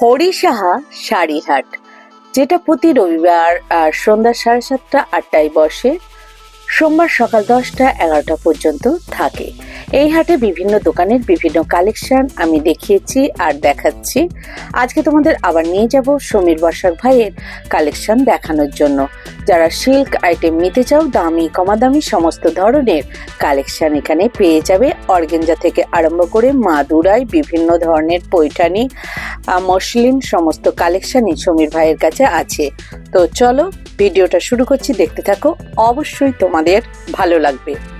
হরিসাহা শাড়িহাট যেটা প্রতি রবিবার আর সন্ধ্যা সাড়ে সাতটা আটটায় বসে, সোমবার সকাল দশটা এগারোটা পর্যন্ত থাকে। এই হাটে বিভিন্ন দোকানের বিভিন্ন কালেকশন আমি দেখিয়েছি আর দেখাচ্ছি। আজকে তোমাদের আবার নিয়ে যাব সমীর বর্ষাক ভাইয়ের কালেকশন দেখানোর জন্য। যারা সিল্ক আইটেম নিতে চাও, দামি কমা দামি সমস্ত ধরনের কালেকশন এখানে পেয়ে যাবে। অর্গেঞ্জা থেকে আরম্ভ করে মাদুরাই, বিভিন্ন ধরনের পৈঠানি মসলিন সমস্ত কালেকশনই সমীর ভাইয়ের কাছে আছে। তো চলো, ভিডিওটা শুরু করছি। দেখতে থাকো, অবশ্যই তোমাদের ভালো লাগবে।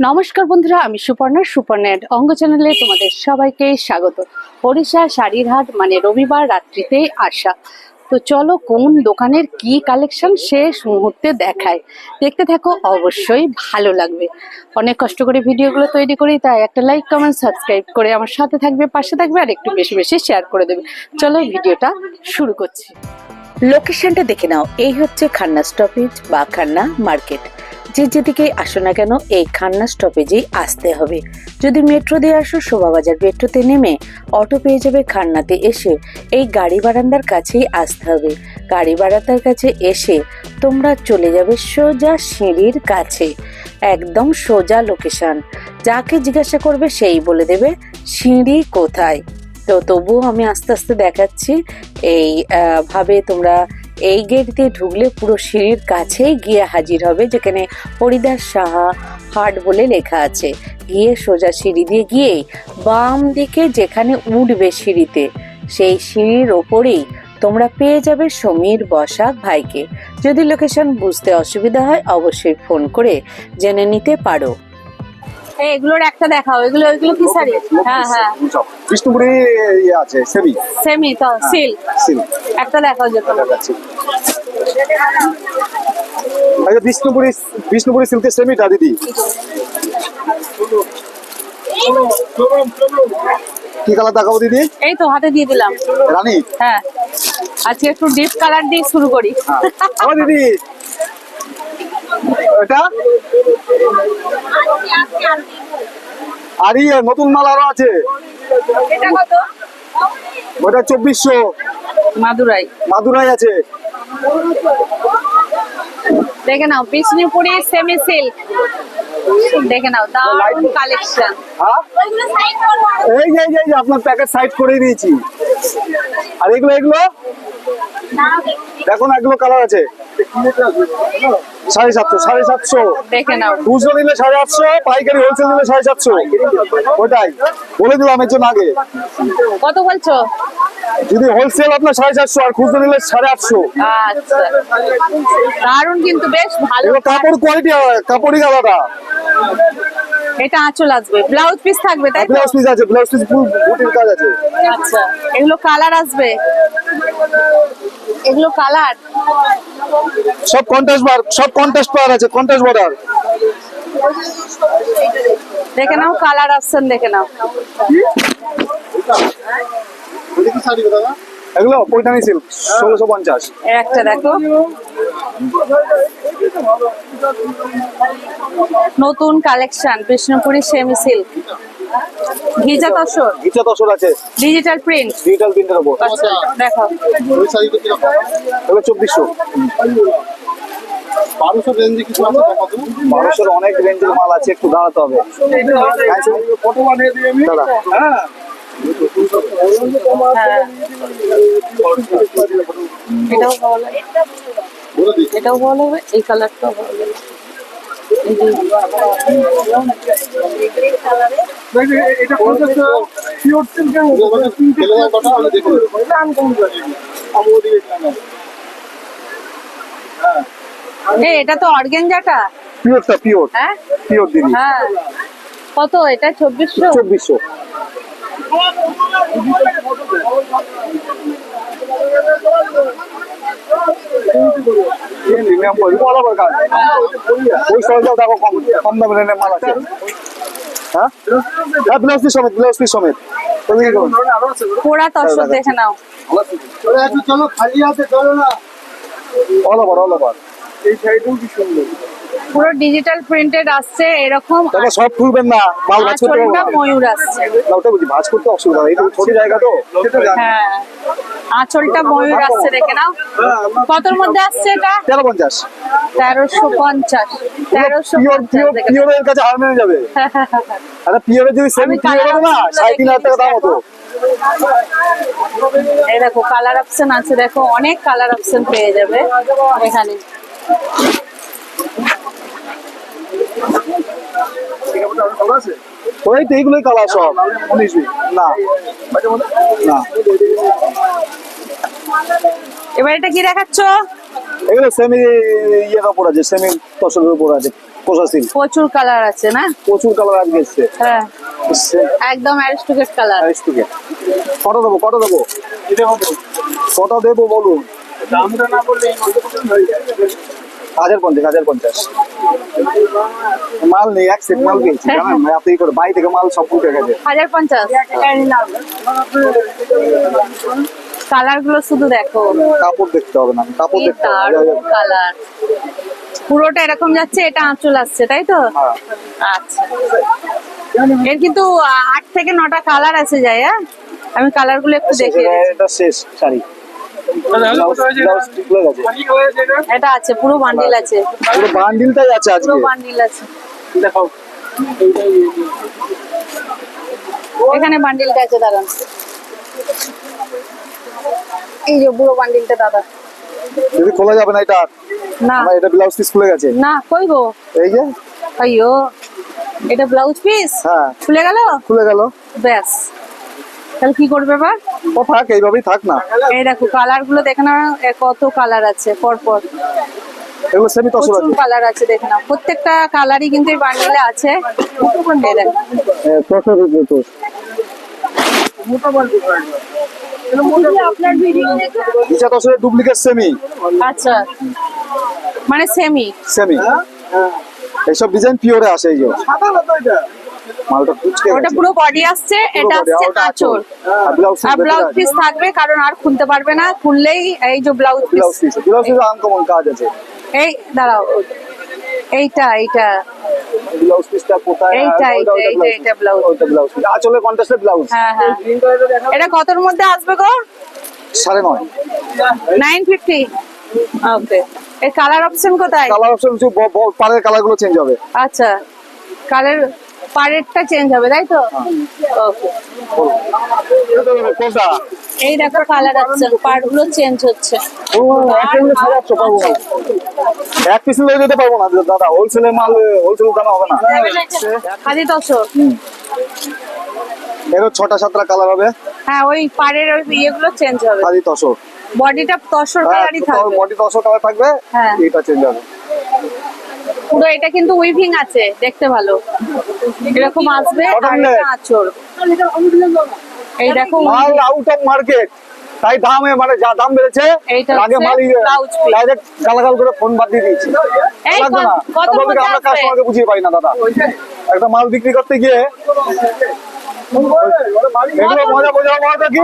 নমস্কার বন্ধুরা, আমি সুপর্ণা, সুপর্ণের অঙ্গ চ্যানেলে তোমাদের সবাইকে স্বাগত। ওড়িশা শাড়ির হাট মানে রবিবার রাত্রিতে আসা। তো চলো, কোন দোকানের কি কালেকশন শেষ মুহূর্তে দেখায়। দেখতে থাকো, অবশ্যই ভালো লাগবে। অনেক কষ্ট করে ভিডিওগুলো তৈরি করি, তাই একটা লাইক কমেন্ট সাবস্ক্রাইব করে আমার সাথে থাকবে, পাশে থাকবে আর একটু বেশি বেশি শেয়ার করে দেবে। চলো ভিডিওটা শুরু করছি। লোকেশনটা দেখে নাও, এই হচ্ছে খান্না স্টপেজ বা খান্না মার্কেট যে যেদিকেই আসো না কেন, এই খান্না স্টপেজেই আসতে হবে। যদি মেট্রো দিয়ে আসো, শোভাবাজার মেট্রোতে নেমে অটো পেয়ে যাবে খান্নাতে এসে। এই গাড়ি বারান্দার কাছেই আসতে হবে। গাড়ি বারান্দার কাছে এসে তোমরা চলে যাবে সোজা সিঁড়ির কাছে। একদম সোজা লোকেশান যাকে জিজ্ঞাসা করবে সেই বলে দেবে, সিঁড়ি কোথায়? তো তবুও আমি আস্তে আস্তে দেখাচ্ছি। এই ভাবে তোমরা এই গেট দিয়ে ঢুকলে পুরো সিঁড়ির কাছেই গিয়ে হাজির হবে, যেখানে হরিদাস সাহা, হাট বলে লেখা আছে। গিয়ে সোজা সিঁড়ি দিয়ে গিয়ে বাম দিকে যেখানে উঠবে সিঁড়িতে, সেই সিঁড়ির ওপরেই তোমরা পেয়ে যাবে সমীর বসাক ভাইকে। যদি লোকেশন বুঝতে অসুবিধা হয়, অবশ্যই ফোন করে জেনে নিতে পারো। এগুলোর একটা দেখাও এগুলো এগুলো কি শাড়ি? হ্যাঁ হ্যাঁ। বিষ্ণুপুরি ইয়ে আছে সেমি। সেমি তো সিল্ক সিল। একটা দেখাও যে আচ্ছা বিষ্ণুপুরি বিষ্ণুপুরি সিল্কের সেমিটা দিদি? কি কালার দেখাবো দিদি? এই তো হাতে দিয়ে দিলাম। রানী? হ্যাঁ। আজকে একটু ডিপ কালার দিয়ে শুরু করি। দিদি এটা? আর ইয়ে নতুন মাল আরও আছে। ওটা চব্বিশশো। মাদুরাই। মাদুরাই আছে। দেখে নাও বিষ্ণুপুরি সেমি সিল্ক দেখে নাও দারুণ কালেকশন হ্যাঁ? এই যে, এই যে আপনার প্যাকেট সাইড করে দিয়েছি। আর এগুলো এগুলো? দেখো না এগুলো কালার আছে। সাড়ে সাতশো সাড়ে সাতশো। নিলে সাড়ে আটশো পাইকারি হোলসেল সাড়ে সাতশো। ওটাই। বলে দিলাম এর জন্য আগে। কত বলছো? যদি হোলসেল আপনার সাড়ে চারশো আর খুচরো নিলে সাড়ে আটশো। আচ্ছা। কিন্তু বেশ ভালো। কাপড় কোয়ালিটি কাপড়ই আলাদা। এটা আঁচল আসবে। ব্লাউজ পিস থাকবে তাই ব্লাউজ পিস আছে ব্লাউজ পিস ফুল বুটির কাজ আছে। আচ্ছা এগুলো কালার আসবে? এগুলো কালার সব কন্ট্রাস্ট বার সব কন্ট্রাস্ট পাওয়ার আছে কন্ট্রাস্ট বর্ডার দেখে নাও কালার আসছেন দেখে নাও। এগুলো পৈঠানি সিল্ক ষোলোশো পঞ্চাশ একটা দেখো নতুন কালেকশন বিষ্ণুপুরি সেমি সিল্ক ভিজা তসর নিচে দশর আছে ডিজিটাল প্রিন্ট ডিজিটাল প্রিন্টের উপর আচ্ছা দেখো বারোশো রেঞ্জে কিছু আছে দেখাতো অনেক রেঞ্জের মাল আছে একটু দাঁড়াতে হবে ফটো বানিয়ে দিই আমি দাদা হ্যাঁ হ্যাঁ এটাও ভালো লাগে এটাও ভালো এই কালারটাও ভালো এটা তো অর্গেঞ্জাটা? পিওরটা পিওর হ্যাঁ? পিওর দিদি। হ্যাঁ। কত? এটা চব্বিশশো? চব্বিশশো। কম কম দামের এনে মাল আছে হ্যাঁ হ্যাঁ ব্লাউজ পিস সমেত ব্লাউজ পিস সমেত তুমি কি বলো? পোড়া তসর দেখে নাও। চলো খালি হাতে চলো না। অল ওভার অল ওভার এই সাইডেও কি সুন্দর। পুরো ডিজিটাল প্রিন্টেড আসছে এরকম সব খুলবেন না মাল ভাজ করতে আঁচলটা পারব না। ময়ূর আসছে। ওটা বুঝি ভাজ করতে অসুবিধা হয় এটা ছোট জায়গা তো? হ্যাঁ। আঁচলটা ময়ূর আসছে দেখে নাও। কতর মধ্যে আসছে এটা? তেরো পঞ্চাশ। তেরোশো পঞ্চাশ। তেরোশো। পিওরের কাছে হার মেনে যাবে। আরে পিওরের যদি সেমি আমি পিওর না সাড়ে তিন হাজার টাকা দাম হতো। এই দেখো কালার অপশন আছে দেখো অনেক কালার অপশন পেয়ে যাবে। এখানে। ওই তো এইগুলোই কালার সব। না। না। এবার এটা কি দেখাচ্ছ? এগুলো সেমি ইয়ের উপর আছে সেমি তসরের উপর আছে প্রশাসিল প্রচুর কালার আছে না? প্রচুর কালার আজকে এসছে। হ্যাঁ। একদম অ্যারিস্টোকেট কালার আড়াইশ থেকে কটা দেবো কটা দেবো। কটা দেবো বলুন। দামটা না বললে হাজার পঞ্চাশ হাজার পঞ্চাশ। মাল নেই এক সেট মাল পেয়েছি জানেন? এত ই করে বাড়ি থেকে মাল সব উঠে গেছে। হাজার পঞ্চাশ। কালারগুলো শুধু দেখো। কাপড় দেখতে হবে না কাপড় দেখতে হবে। কালার। পুরোটা এরকম যাচ্ছে এটা আঁচল আসছে তাই তো? হ্যাঁ। আচ্ছা। এর কিন্তু আট থেকে নটা কালার আছে যায় হ্যাঁ আমি কালারগুলো একটু দেখে এটা শেষ শাড়ি। ব্লাউজ ব্লাউজ ঠিক গেছে। কি হয়েছে এটা? এটা আছে পুরো বান্ডিল আছে। পুরো বান্ডিলটাই আছে আজকে। পুরো বান্ডিল আছে। দেখাও। এখানে বান্ডিলটা আছে দাঁড়ান। এই যে পুরো বান্ডিলটা দাদা। যদি খোলা যাবে না এটা? না। আমার এটা ব্লাউজ পিস খুলে গেছে। না কই গো এই যে? আইয়ো এটা ব্লাউজ পিস হ্যাঁ। খুলে গেল? খুলে গেল। ব্যাস। তাহলে কি করবে এবার? ও থাক এইভাবেই থাক না। এই দেখো কালারগুলো দেখে না এ কত কালার আছে পর পর এগুলো সেমি তসর প্রচুর আছে কালার আছে দেখে না প্রত্যেকটা কালারই কিন্তু এই বান্ডিলে আছে। এই দেখো। তসর তো আপনার ভিডিও নিচা তসরের ডুপ্লিকেট সেমি আচ্ছা। মানে সেমি সেমি এইসব ডিজাইন পিওরে আসে এই যে। সাদা না তো এটা? মালটা কুচকে ওটা পুরো বডি আসছে এটা আসছে আঁচল। আর ব্লাউজ আর ব্লাউজ পিস থাকবে কারণ আর খুলতে পারবে না। খুললেই এই যে blouse blouse piece blouse piece uncommon কাজ আছে। এই দাঁড়াও। এইটা এইটা। ব্লাউজ পিসটা কোথায়? এইটা, ওইটা, ওইটা এইটা, এইটা blouse। ওইটা ব্লাউজ পিস আঁচলে কন্ট্রাস্টের ব্লাউজ হ্যাঁ হ্যাঁ। এটা কতর মধ্যে আসবে গো? সাড়ে নয়। নাইন ফিফটি ওকে এর কালার অপশন কোথায়? কালার অপশন কালারগুলো চেঞ্জ হবে। আচ্ছা। কালার পারেরটা চেঞ্জ হবে তাই তো? কোনটা? এই দেখো কালার পার্টগুলো চেঞ্জ হচ্ছে। ও পাবো। এক পিস যেতে পারব না দাদা হোলসেলে মাল হোলসেল দামে হবে না। খালি দশো এরও ছটা সাতটা কালার হবে। হ্যাঁ ওই পাড়ের ওই ইয়েগুলো চেঞ্জ হবে। খালি তসর। বডিটা তসর কালারই থাকবে। বডি তসর কালার থাকবে হ্যাঁ। এটা চেঞ্জ হবে। পুরো এটা কিন্তু উইভিং আছে দেখতে ভালো। এরকম আসবে আর এটা net। এই দেখো মাল আউট অফ মার্কেট তাই দামে মানে যা দাম বেড়েছে আগে মাল ডাইরেক্ট গালাগাল করে ফোন বাদ দিয়ে দিয়েছি কত- কত আমরা? কাস্টমারকে বুঝিয়ে পাই না দাদা। একটা মাল বিক্রি করতে গিয়ে এগুলো মজা বোঝাবো মজা কি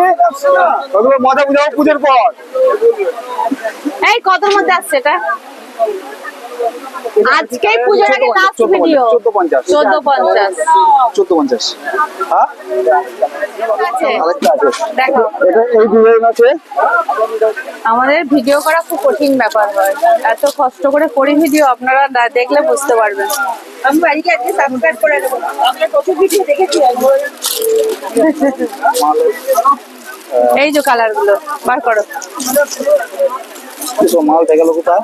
ওগুলো মজা বোঝাবো পুজোর পর। এই কতর মধ্যে আসছে এটা? আজকেই পুজোর আগে লাস্ট ভিডিও চোদ্দ পঞ্চাশ। চোদ্দ পঞ্চাশ। চোদ্দ পঞ্চাশ। হ্যাঁ? আছে আরেকটা আছে। দেখো। এটা এই ডিজাইন আছে? আমাদের ভিডিও করা খুব কঠিন ব্যাপার হয়। এত কষ্ট করে করি ভিডিও আপনারা দেখলে বুঝতে পারবেন। আমি বাড়িতে আজকে সাবস্ক্রাইব করে দেবো। আপনার কত ভিডিও দেখেছি। এই যে কালারগুলো বার করো। এসব মাল দেখা গেল কোথায়?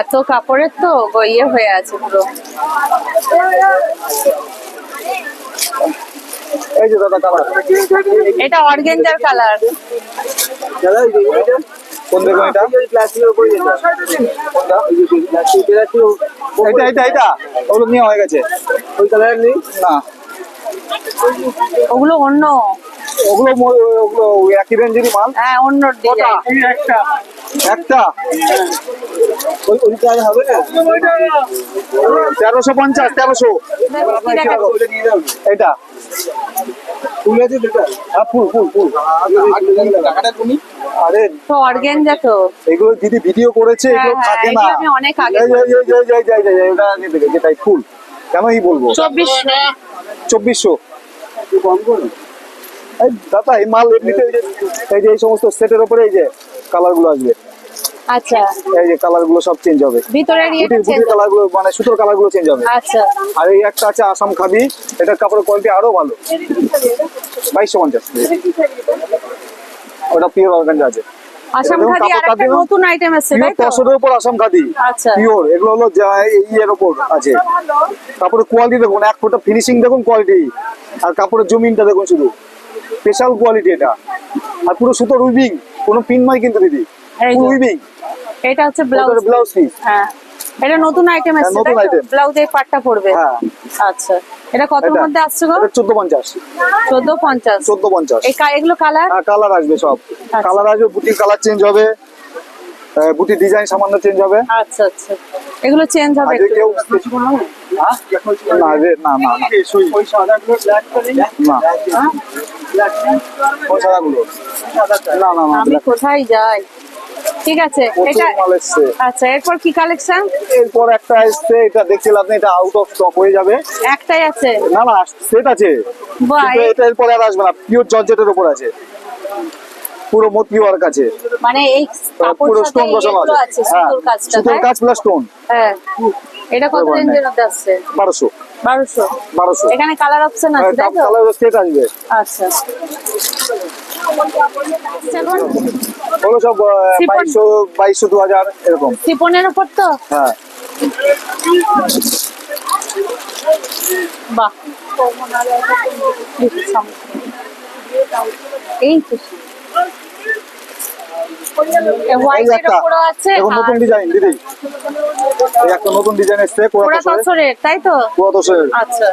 এত কাপড়ের তো গ- ইয়ে হয়ে আছে পুরো। এই যে দাদা কালার এটা অর্গেঞ্জার কালার দাদা এই যে এটা? কোন দেখুন এটা? প্লাস্টিকের উপরে যেটা এটা এটা এটা ওগুলো নিয়ে হয়ে গেছে। ওই কালার নেই? না। ওগুলো অন্য। ওগুলো ওগুলো একই রেঞ্জেরই মাল? হ্যাঁ অন্য একটা? একটা তেরোশো পঞ্চাশ তেরোশো। এটা। হ্যাঁ, ফুল ফুল ফুল। আরে তো এগুলো ভিডিও করেছে অনেক ফুল। বলব? চব্বিশশো। চব্বিশশো দাদা এই মাল এমনিতে এই যে এই যে এই সমস্ত সেটের উপরে এই যে কালারগুলো আসবে। আচ্ছা। এই যে কালারগুলো সব চেঞ্জ হবে। ভিতরের কালারগুলো মানে সুতোর কালারগুলো চেঞ্জ হবে। আচ্ছা। আর এই একটা আছে আসাম খাবি এটার কাপড়ের কোয়ালিটি আরও ভালো। বাইশশো পঞ্চাশ। ওটা পিওর অর্গানজা আছে। আসাম খাদি আর একটা নতুন আইটেম এসেছে তাই তো? তসরের উপর আসাম খাদি আচ্ছা। পিওর এগুলো হলো এই ইয়ের উপর আছে। কাপড়ের কোয়ালিটি দেখুন এক ফোটা ফিনিশিং দেখুন কোয়ালিটি আর কাপড়ের জমিনটা দেখুন শুধু। স্পেশাল কোয়ালিটি এটা। আর পুরো সুতোর উইভিং কোনো পিন নয় কিন্তু দিদি। এই উইভিং এটা হচ্ছে ব্লাউজ ব্লাউজ পিস হ্যাঁ। এটা নতুন আইটেম এসেছে নতুন তাই তো? item। ব্লাউজে পাটটা পড়বে হ্যাঁ। আচ্ছা। এটা কতর এটা- মধ্যে আসছে গো? এটা চোদ্দ পঞ্চাশ। চোদ্দ পঞ্চাশ। চোদ্দ পঞ্চাশ। এই এগুলো কালার হ্যাঁ কালার আসবে সব। আচ্ছা। কালার আসবে বুটির কালার চেঞ্জ হবে। বুটির ডিজাইন সামান্য চেঞ্জ হবে। আচ্ছা আচ্ছা। এগুলো চেঞ্জ হবে একটু। কেউ হ্যাঁ? না না না না না। ওই সাদাগুলো না। না না আমি কোথায় যাই? ঠিক আছে এটা আচ্ছা এরপর কি কালেকশন এরপর একটা এসছে এটা দেখছিলাম আপনি এটা আউট অফ স্টক হয়ে যাবে। একটাই আছে? না না সেট আছে। এটা এরপরে আর আসবে না পিওর জর্জেটের উপর আছে। পুরো মতি ওয়ার্ক আছে। মানে এই পুরো স্টোন বসানো আছে। আছে হ্যাঁ সুতোর? কাজ প্লাস স্টোন হ্যাঁ। এটা কত রেঞ্জের মধ্যে আসছে? বারোশো। বারোশো। বারোশো। এখানে কালার অপশন আছে তাই তো? কালার সেট আসবে আচ্ছা। সব বাইশশো বাইশশো দু হাজার এরকম। সিপনের উপর তো? হ্যাঁ। বাহ। এই তো। এই হোয়াইটের উপরও আছে এখন নতুন ডিজাইন দিদি? এই একটা নতুন ডিজাইন এসছে পুরা কোড়া তাই তো? আচ্ছা।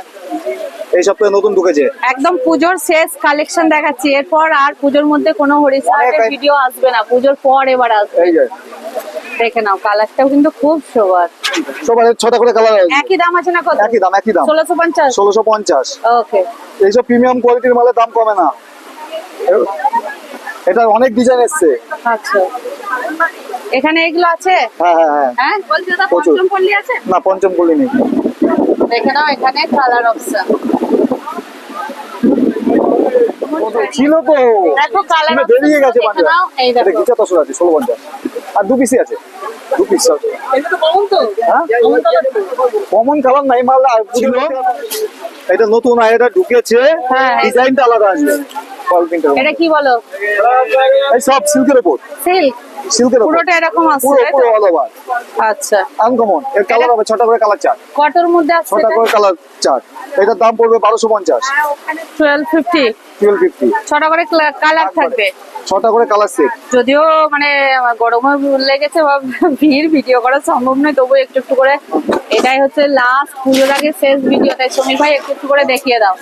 এই সপ্তাহে নতুন ঢুকেছে। একদম পুজোর শেষ কালেকশন দেখাচ্ছি এরপর আর পুজোর মধ্যে কোনো ভিডিও আসবে না পুজোর পর এবার আসবে। এই যে। দেখে নাও কালারটাও কিন্তু খুব সোবার সবার ছটা করে কালার আছে। একই দাম আছে না কত? একই দাম একই দাম। ষোলোশো পঞ্চাশ? ওকে এইসব প্রিমিয়াম কোয়ালিটির মালের দাম কমে না। এটা অনেক ডিজাইন এসছে। আচ্ছা। এখানে এগুলো আছে? হ্যাঁ হ্যাঁ হ্যাঁ। হ্যাঁ। পঞ্চম পল্লী আছে? না পঞ্চম বলি নেই। দেখে নাও এখানে কালার অপশন ছিল তো? দেখো কালার বেরিয়ে গেছে দেখে এই এটা দেখো। গিচা তসর আছে ষোলো পঞ্চাশ। আর দু পিসি আছে। দু পিস এটা তো কমন তো। হ্যাঁ? কমন কালার তো। কমন কালার নাই মাল ছিল। এটা নতুন আর এটা ঢুকেছে। হ্যাঁ। ডিজাইনটা আলাদা আসবে এটা কি বলো? এই সব সিল্কের উপর। সিল্ক সিল্কের পুরোটা এরকম আছে পুরো পুরো অল ওভার আচ্ছা। আনকমন এর কালার হবে ছটা করে কালার চার্ট কটর মধ্যে আছে ছটা করে কালার চার্ট এটার দাম পড়বে বারোশো পঞ্চাশ। টুয়েলভ ফিফটি টুয়েলভ ফিফটি ছটা করে কালার থাকবে। ছটা করে কালার সেট যদিও মানে গরমে লেগেছে বা ভিড় ভিডিও করা সম্ভব নয় তবু একটু একটু করে। এটাই হচ্ছে লাস্ট পুজোর আগে শেষ ভিডিও তাই সমীর ভাই একটু একটু করে দেখিয়ে দাও।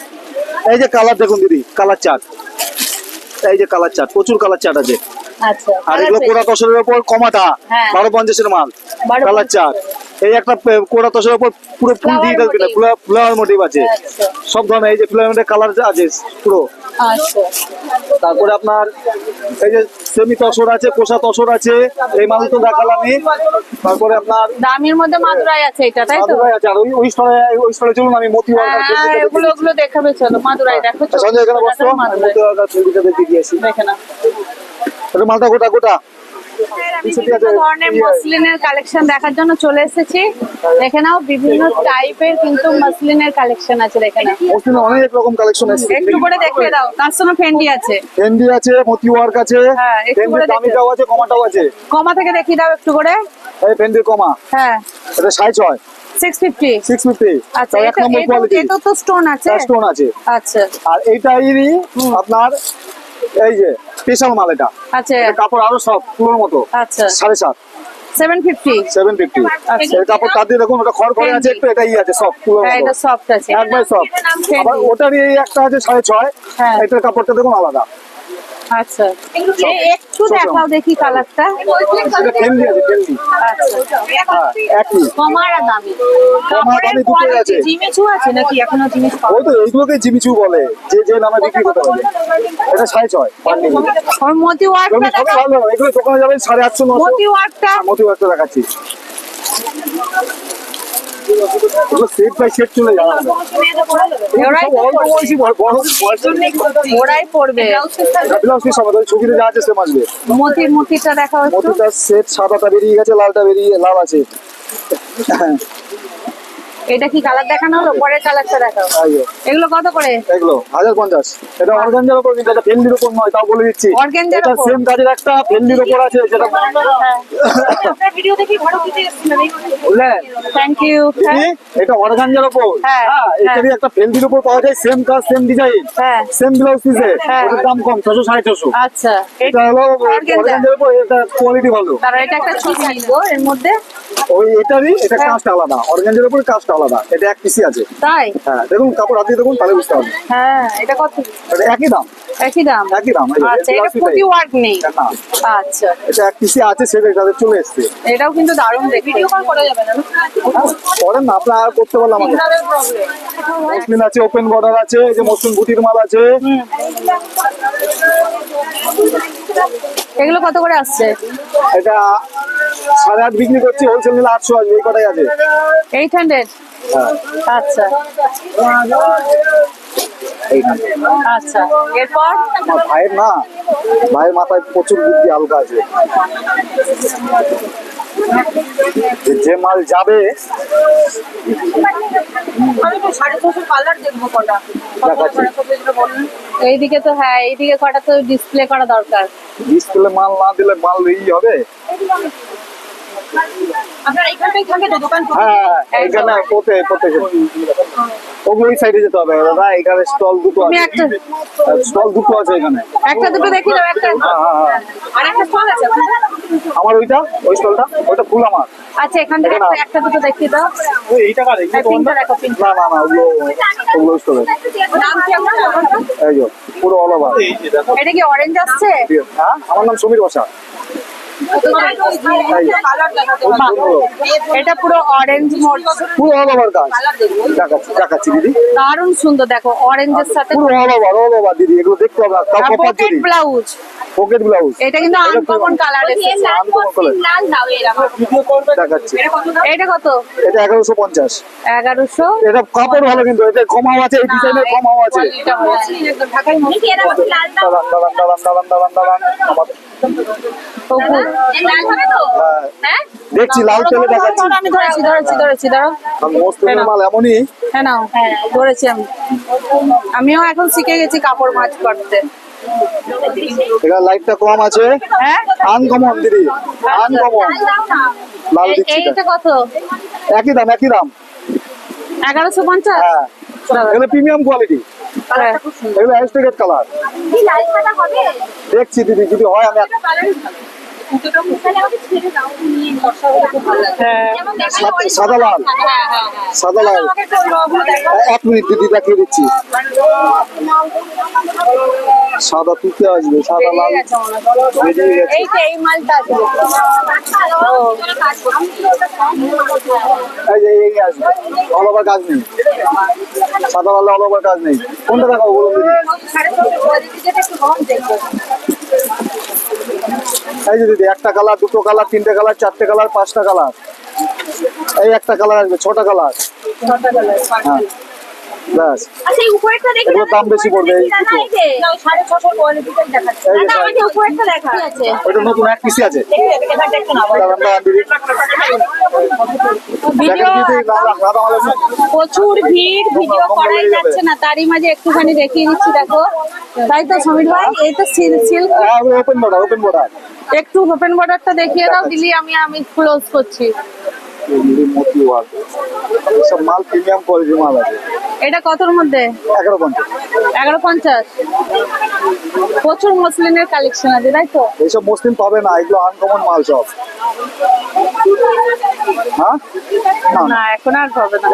এই যে কালার দেখুন দিদি কালার চার্ট এই যে কালার চার্ট প্রচুর কালার চার্ট আছে। আর colour এগুলো কোড়া তসরের উপর কমাটা হ্যাঁ। বারো পঞ্চাশের মাল কালার চার্ট এই একটা কোড়া তসরের উপর পুরো full digital motif। Flower motif আছে। আচ্ছা। সব ধরনের এই যে ফ্লাওয়ার কালার আছে পুরো। আচ্ছা। তারপরে আপনার এই যে সেমি তসর আছে কোষা তসর আছে এই মাল তো দেখালামই তারপরে আপনার দামির মধ্যে মাদুরাই আছে এটা তাই তো? মাদুরাই আছে আর ওই স্থলে ওই স্থলে চলুন আমি মতি ওয়ার্কার হ্যাঁ ওগুলো ওগুলো দেখাবে চলো মাদুরাই দেখো। সঞ্জয় এখানে মাদুরাই। মতি ওয়ার্কার ছবিটা দেখে দিয়েছি। দেখে না এটা মালটা গোটা গোটা। ঠিক বিভিন্ন আছে। ধরনের মসলিনের কালেকশন দেখার জন্য চলে এসেছি। দেখে নাও বিভিন্ন টাইপের কিন্তু মসলিনের কালেকশন আছে দেখে নাও। মসলিনে অনেক রকম কালেকশন এসেছে একটু করে দেখিয়ে দাও। তার সঙ্গে ফেন্ডি আছে। ফেন্ডি আছে মতি ওয়ার্ক আছে। হ্যাঁ, একটু করে দামিটাও আছে কমাটাও আছে। কমা থেকে দেখিয়ে দাও একটু করে। এই কমা। হ্যাঁ। এটা আচ্ছা এক নম্বর কোয়ালিটি এটা তো স্টোন আছে। স্টোন আছে। আচ্ছা। আর এইটাই আপনার এই যে স্পেশাল মাল এটা। আচ্ছা। এটা কাপড় আরও সব পুরোর মতো। আচ্ছা। সাড়ে সাত। Seven fifty? Seven fifty. আচ্ছা। কাপড় তার দিয়ে দেখুন ওটা খড় করে আছে একটু এটাই আছে সব পুরোর হ্যাঁ এটা সফট আছে। একবার সব আবার ওটারই একটা আছে সাড়ে ছয়। হ্যাঁ। এটার কাপড়টা দেখুন আলাদা। আচ্ছা। এই একটু দেখাও দেখি কালারটা। এটা ফেন্ডি আছে ফেন্ডি হ্যাঁ একই কমার আর দামি কমা দামি দুটোই আছে। জিমিচু আছে নাকি এখনও জিনিস ওই তো এইগুলোকে জিমিচু বলে। যে যে নামে বিক্রি করতে পারবে এটা সাড়ে ছয় ওর মতি এগুলো ওয়ার্কটা সবই ভালো। এগুলো দোকানে যাবেন সাড়ে আটশো মতি ওয়ার্কটা মতি একটা দেখাচ্ছি। সেট বাই সেট চলে ওরাই পড়বে ব্লাউজ পিস হবে ওই ছবিতে যা আছে সে আসবে মতি মতিটা দেখা হচ্ছে। সেট সাদাটা বেরিয়ে গেছে লালটা বেরিয়ে লাল আছে। এটা কি কালার দেখানো হলো? পরের কালারটা দেখাও। এগুলো কত করে? এগুলো হাজার পঞ্চাশ। এটা অর্গানজার উপর কিন্তু এটা ফেন্ডির উপর নয় তাও বলে দিচ্ছি। Organza র এটা উপর। সেম কাজের একটা ফেন্ডির উপর আছে যেটা আপনার ভিডিও দেখি ভালো কিছু বুঝলেন থ্যাংক ইউ এটা অর্গানজার উপর? হ্যাঁ, হ্যাঁ এটারই একটা ফেন্ডির উপর পাওয়া যায় সেম কাজ সেম ডিজাইন হ্যাঁ। সেম ব্লাউজ পিসে হ্যাঁ। ওটার দাম কম ছশো সাড়ে ছশো আচ্ছা। এটা হলো অর্গানজার উপর এটা কোয়ালিটি ভালো। তারা এটা একটা ছবি নিবো এর মধ্যে। ওই এটারই এটা হ্যাঁ। কাজটা আলাদা। অর্গানজার উপর কাজটা আলাদা এটা এক পিসি আছে। তাই? হ্যাঁ দেখুন কাপড় হাতিয়ে দেখুন তাহলে বুঝতে পারবেন। হ্যাঁ এটা কত? এটা একই দাম। একই দাম? একই দাম আচ্ছা এটা এই। ওয়ার্ক নেই। আচ্ছা। এটা এক পিসি আছে সেটা তাদের চলে এসছে। এটাও কিন্তু দারুণ দেখতে। ভিডিও কল করা যাবে না? করেন না আপনার আর করতে পারলাম আমাকে। মসলিন আছে ওপেন বর্ডার আছে এই যে মসলিন বুটির মাল আছে। এগুলো কত করে আসছে? এটা সাড়ে আট বিক্রি করছি হোলসেল নিলে আটশো আসবে এই কটাই আছে। এইট হান্ড্রেড হ্যাঁ। আচ্ছা। আচ্ছা। এরপর? ভাইয়ের না ভাইয়ের মাথায় প্রচুর বুদ্ধি হালকা আছে। যে- মাল যাবে এইদিকে তো হ্যাঁ এইদিকে কটা তো ডিসপ্লে করা দরকার। ডিসপ্লে মাল না দিলে মাল এই হবে। ওগুলো সাইডে যেতে হবে। দাদা এখানে স্টল দুটো আছে। স্টল দুটো আছে এখানে। একটা দুটো দেখি দাও একটা হ্যাঁ হ্যাঁ হ্যাঁ। আর একটা স্টল আছে আমার ওইটা? ওই স্টলটা ওইটা ফুল আমার। আচ্ছা এখান থেকে একটা- দুটো দেখি দাও। ওই এই টাকা দেখি হ্যাঁ, পিঙ্কটা দেখো পিঙ্ক না না না ওগুলো ওগুলো স্টলে নাম কি আপনার? এই পুরো অল ওভার এটা কি অরেঞ্জ আসছে? হ্যাঁ আমার নাম সমীর বসা। এটা পুরো অরেঞ্জ পুরো অল ওভার কাজ দেখাচ্ছি দেখাচ্ছি দিদি। দারুণ সুন্দর দেখো অরেঞ্জের সাথে পুরো অল ওভার অল ওভার দিদি এগুলো দেখতে হবে তাও কপার পকেট দিদি ব্লাউজ পকেট ব্লাউজ এটা কিন্তু আনকমন কালার এসেছে। দেখাচ্ছি। এটা কত এটা এগারোশো পঞ্চাশ। এগারোশো? এটা কাপড় ভালো কিন্তু এটা কমাও আছে এই ডিজাইনের কমাও আছে। দাঁড়ান দাঁড়ান দাঁড়ান দাঁড়ান দাঁড়ান দাঁড়ান আমার হ্যাঁ, দেখছি লাল পেলে দেখাচ্ছি আমি ধরেছি ধরেছি ধরেছি দাঁড়াও। মাল এমনই? হ্যাঁ নাও ধরেছি আমি। আমিও এখন শিখে গেছি কাপড় মাছ করতে। এটা লাইটটা কম আছে। হ্যাঁ? আনকমন দিদি। আনকমন। লাল এই- দিচ্ছি। এইটা কত? একই দাম একই দাম। এগারোশো পঞ্চাশ? হ্যাঁ। প্রিমিয়াম কোয়ালিটি হ্যাঁ। দেখছি দিদি যদি হয় আমি লাল লাল এক মিনিট দিদি দেখিয়ে দিচ্ছি সাদা তুতে আসবে সাদা লাল কাজ নেই সাদা লাল অল কাজ নেই কোনটা দেখাবো এই যে দিদি একটা কালার দুটো কালার তিনটে কালার চারটে কালার পাঁচটা কালার এই একটা কালার আসবে ছটা কালার হ্যাঁ। ব্যাস। আচ্ছা এগুলোর দাম বেশি পড়বে এই ওইটা নতুন এক পিসি আছে। আছে। প্রচুর ভিড় ভিডিও করাই যাচ্ছে না তারই মাঝে একটুখানি দেখিয়ে দিচ্ছি দেখো। তাই তো সমীর ভাই এই তো সিল সিল হ্যাঁ ওপেন বর্ডার ওপেন বর্ডার একটু ওপেন বর্ডারটা দেখিয়ে দাও দিলি আমি আমি ক্লোজ করছি। মোতি ওয়ার্ক সব মাল প্রিমিয়াম কোয়ালিটির মাল আছে। এটা কতর মধ্যে? এগারো পঞ্চাশ। এগারো পঞ্চাশ। প্রচুর মসলিনের কালেকশন আছে তাই তো? এইসব মুসলিম পাবে না এগুলো আনকমন মাল সব। হ্যাঁ? না। এখন আর হবে না।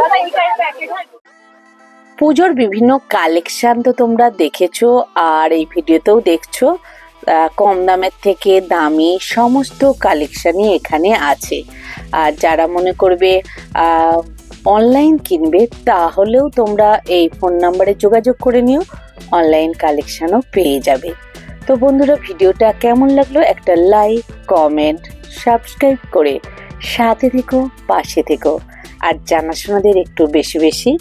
পুজোর বিভিন্ন কালেকশন তো তোমরা দেখেছ আর এই ভিডিওতেও দেখছ। কম দামের থেকে দামি সমস্ত কালেকশনই এখানে আছে। আর যারা মনে করবে অনলাইন কিনবে, তাহলেও তোমরা এই ফোন নাম্বারে যোগাযোগ করে নিও অনলাইন কালেকশনও পেয়ে যাবে। তো বন্ধুরা, ভিডিওটা কেমন লাগল? একটা লাইক কমেন্ট সাবস্ক্রাইব করে সাথে থেকো, পাশে থেকো। আর জানাশোনাদের একটু বেশি বেশি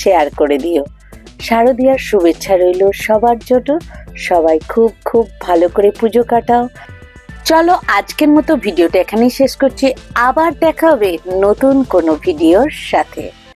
শেয়ার করে দিও। শারদীয়ার শুভেচ্ছা রইল সবার জন্য। সবাই খুব খুব ভালো করে পুজো কাটাও। চলো আজকের মতো ভিডিওটা এখানেই শেষ করছি। আবার দেখা হবে নতুন কোনো ভিডিওর সাথে।